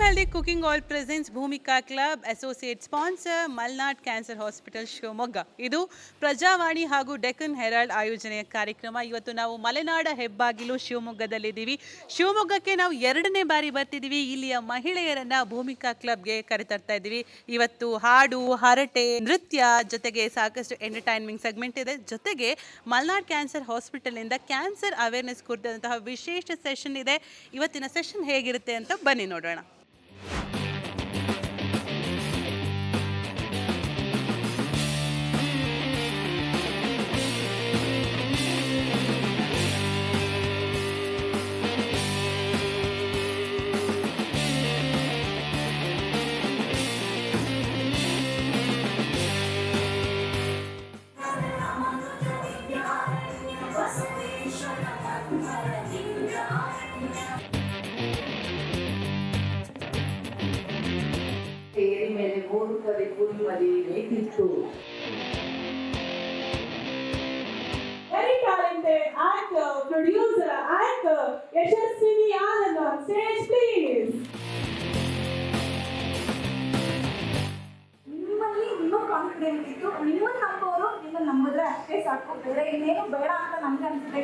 Healthy cooking all presence Bhoomika club associate sponsor Malnad cancer hospital Shivamogga ಇದು ಪ್ರಜಾವಾಣಿ ಹಾಗೂ Deccan Herald ಆಯೋಜನೆಯ ಕಾರ್ಯಕ್ರಮ. ಇವತ್ತು ನಾವು ಮಲೆನಾಡ ಹೆಬ್ಬಾಗಿಲು ಶಿವಮೊಗ್ಗದಲ್ಲಿದ್ದೀವಿ. ಶಿವಮೊಗ್ಗಕ್ಕೆ ನಾವು ಎರಡನೇ ಬಾರಿ ಬರ್ತಿದ್ದೀವಿ. ಇಲ್ಲಿಯ ಮಹಿಳೆಯರನ್ನ ಭೂಮಿಕಾ ಕ್ಲಬ್ಗೆ ಕರೆತರ್ತಾ ಇದ್ದೀವಿ. ಇವತ್ತು ಹಾಡು, ಹರಟೆ, ನೃತ್ಯ ಜೊತೆಗೆ ಸಾಕಷ್ಟು ಎಂಟರ್ಟೈನ್ಮೆಂಟ್ ಸೆಗ್ಮೆಂಟ್ ಇದೆ. ಜೊತೆಗೆ ಮಲ್ನಾಡ್ ಕ್ಯಾನ್ಸರ್ ಹಾಸ್ಪಿಟಲ್ನಿಂದ ಕ್ಯಾನ್ಸರ್ ಅವೇರ್ನೆಸ್ ಕುರಿತಂತಹ ವಿಶೇಷ ಸೆಷನ್ ಇದೆ. ಇವತ್ತಿನ ಸೆಷನ್ ಹೇಗಿರುತ್ತೆ ಅಂತ ಬನ್ನಿ ನೋಡೋಣ. ಮೇಲೆ ಮೂಡುತ್ತದೆ ಕುರಿಮರಿ ನೇತಿತ್ತು very talented actor, producer, anchor, Yashaswini Anand on stage, please. ನಿಮ್ಮಲ್ಲಿ ಇನ್ನೂ ಕಾನ್ಫಿಡೆಂಟ್ ಇತ್ತು ನಿಮ್ಮನ್ನ ನಂಬೋರು ನಿಮ್ಮನ್ನ ನಂಬಿದ್ರೆ ಅಷ್ಟೇ ಸಾಕು ಬೇರೆ ಇನ್ನೇನು ಬೇಡ ಅಂತ ನನ್ಗೆ ಅನ್ಸುತ್ತೆ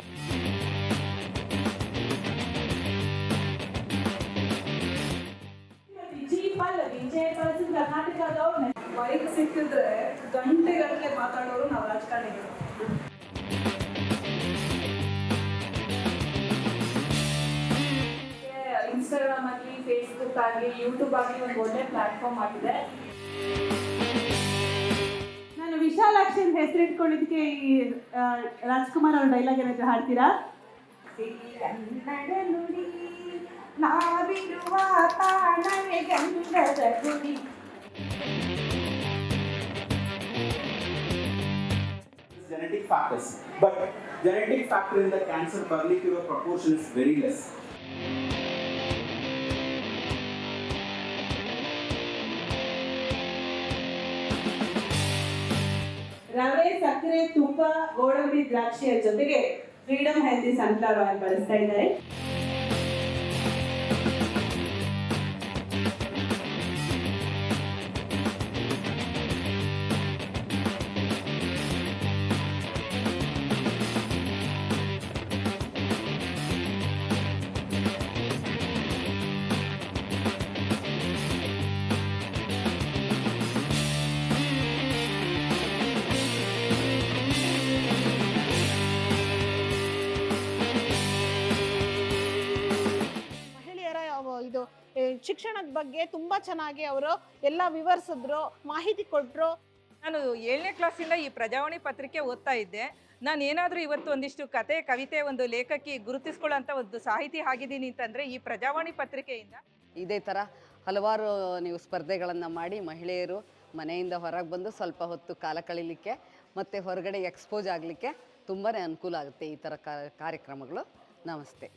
ಶ್ರೀಮತಿ ಜಿ ಪಲ್ಲವಿ ಜಯಪರಸಿಂಗ್ ಕರ್ನಾಟಕದವ್ರ ಬೈಕ್ ಸಿಕ್ಕಿದ್ರೆ ಗಂಟೆಗಟ್ಟಲೆ ಮಾತಾಡೋರು ನಾವು ರಾಜಕಾರಣಿಗಳು. ಇನ್ಸ್ಟಾಗ್ರಾಮ್ ಆಗಲಿ ಫೇಸ್ಬುಕ್ ಆಗಲಿ ಯೂಟ್ಯೂಬ್ ಆಗಲಿ ಒಂದು ಒಳ್ಳೆ ಪ್ಲಾಟ್ಫಾರ್ಮ್ ಆಗಿದೆ. ನಾನು ವಿಶಾಲಾಕ್ಷನ್ ಹೆಸರಿಟ್ಕೊಂಡಿದ್ದಕ್ಕೆ ಈ ರಾಜ್ಕುಮಾರ್ ಅವ್ರ ಡೈಲಾಗ್ ಏನಾದ್ರು ಹಾಡ್ತೀರಾ? ನಾವಿರುವ ತಾಣವೇ ಗಂಧದ ಗುಡಿ factors. But genetic factor in the cancer ಬರ್ಲಿಕ್ಕಿರೋ proportion is very less. ರವೆ ಸಕ್ಕರೆ ತುಪ್ಪ ಗೋಡಂಬಿ ದ್ರಾಕ್ಷಿಯ ಜೊತೆಗೆ ಫ್ರೀಡಮ್ ಹೆಲ್ದಿ ಸನ್ಫ್ಲವರ್ ಆಯಿಲ್ ಬಳಸ್ತಾ ಇದ್ದಾರೆ ಶಿಕ್ಷಣದ ಬಗ್ಗೆ ತುಂಬ ಚೆನ್ನಾಗಿ ಅವರು ಎಲ್ಲ ವಿವರಿಸಿದ್ರು ಮಾಹಿತಿ ಕೊಟ್ಟರು ನಾನು ಏಳನೇ ಕ್ಲಾಸಿಂದ ಈ ಪ್ರಜಾವಾಣಿ ಪತ್ರಿಕೆ ಓದ್ತಾ ಇದ್ದೆ. ನಾನು ಏನಾದರೂ ಇವತ್ತು ಒಂದಿಷ್ಟು ಕತೆ ಕವಿತೆ ಒಂದು ಲೇಖಕಿ ಗುರುತಿಸ್ಕೊಳ್ಳೋಂಥ ಒಂದು ಸಾಹಿತಿ ಆಗಿದ್ದೀನಿ ಅಂತಂದರೆ ಈ ಪ್ರಜಾವಾಣಿ ಪತ್ರಿಕೆಯಿಂದ. ಇದೇ ಥರ ಹಲವಾರು ನೀವು ಸ್ಪರ್ಧೆಗಳನ್ನು ಮಾಡಿ ಮಹಿಳೆಯರು ಮನೆಯಿಂದ ಹೊರಗೆ ಬಂದು ಸ್ವಲ್ಪ ಹೊತ್ತು ಕಾಲ ಕಳೀಲಿಕ್ಕೆ ಮತ್ತು ಹೊರಗಡೆ ಎಕ್ಸ್ಪೋಸ್ ಆಗಲಿಕ್ಕೆ ತುಂಬಾ ಅನುಕೂಲ ಆಗುತ್ತೆ ಈ ಥರ ಕಾರ್ಯಕ್ರಮಗಳು. ನಮಸ್ತೆ.